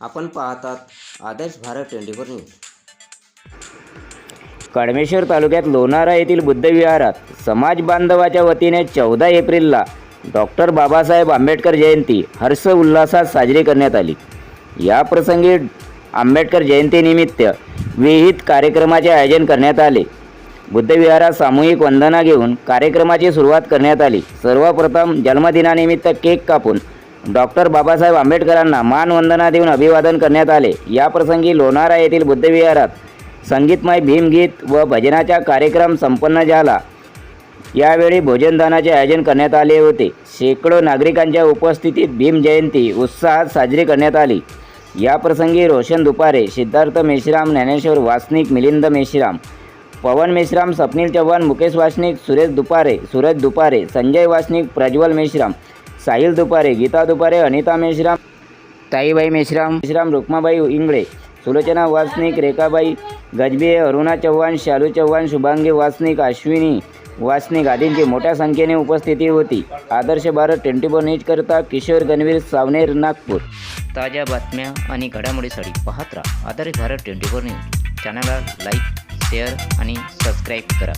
आपण पाहतात Adarsh Bharat twenty four news. Kadmeshwar तालुक्यात लोणारा येथील बुद्धविहारात समाज बांधवाच्या वतीने चौदा एप्रिलला डॉक्टर बाबासाहेब आंबेडकर जयंती हर्ष उल्हासात साजरी करण्यात आली. या प्रसंगी आंबेडकर जयंतीनिमित्त विहित कार्यक्रमाचे आयोजन करण्यात आले. बुद्धविहारात सामूहिक वंदना घेऊन कार्यक्रमाची सुरुवात करण्यात आली. सर्वप्रथम जन्मदिनानिमित्त केक कापून डॉक्टर बाबासाहेब आंबेडकरांना मानवंदना देऊन अभिवादन करण्यात आले. या प्रसंगी लोणारा येथील बुद्धविहारात संगीतमय भीमगीत व भजनाचा कार्यक्रम संपन्न झाला. यावेळी भोजनदानाचे आयोजन करण्यात आले होते. शेकडो नागरिकांच्या उपस्थितीत भीम जयंती उत्साहात साजरी करण्यात आली. या प्रसंगी रोशन दुपारे सिद्धार्थ मेश्राम ज्ञानेश्वर वासनिक मिलिंद मेश्राम पवन मेश्राम स्वप्नील चव्हाण मुकेश वासनिक सुरेश दुपारे सूरज दुपारे संजय वासनिक प्रज्वल मेश्राम साहिल दुपारे गीता दुपारे अनिता मेश्राम ताईबाई मेश्राम मेश्राम रुक्माबाई इंगळे सुलोचना वासनिक रेखाबाई गजबे अरुणा चव्हाण शालू चव्हाण शुभांगी वासनिक अश्विनी वासनिक आदींची मोठ्या संख्येने उपस्थिती होती. आदर्श भारत ट्वेंटी फोर न्यूजकरता किशोर गणवीर सावनेर नागपूर. ताज्या बातम्या आणि घडामोडीसाठी पाहत राहा. Adarsh Bharat twenty four news. चॅनलला लाईक शेअर आणि सबस्क्राईब करा.